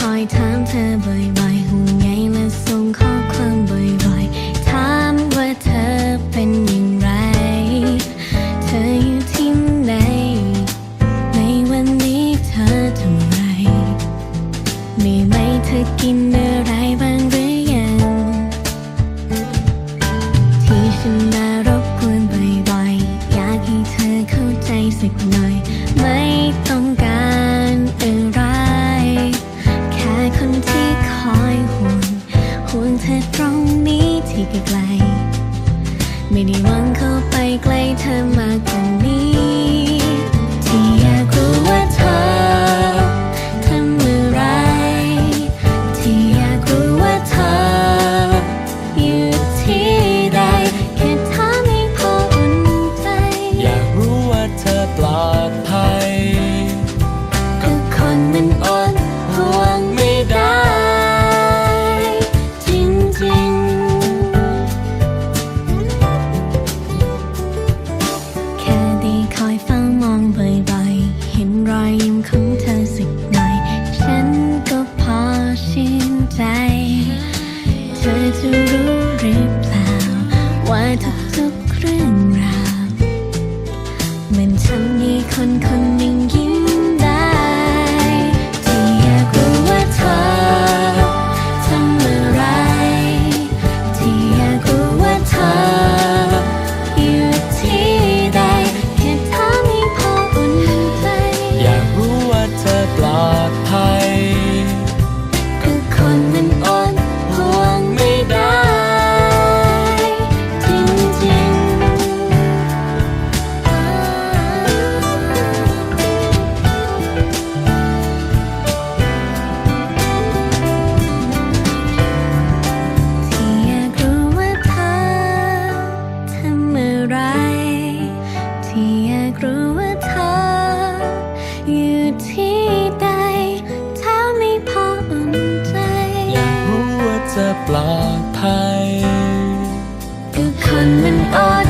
คอยถามเธอบ่อยๆห่วงใยและส่งข้อความบ่อยๆ เธอตรงนี้ที่ไกลๆไม่ได้หวังเข้าไปใกล้เธอมาก จะรู้หรือเปล่า ว่าทุกๆเรื่องราวมันทำให้คนคนหนึ่งยิ้ม จะปลอดภัยก็คนมันอด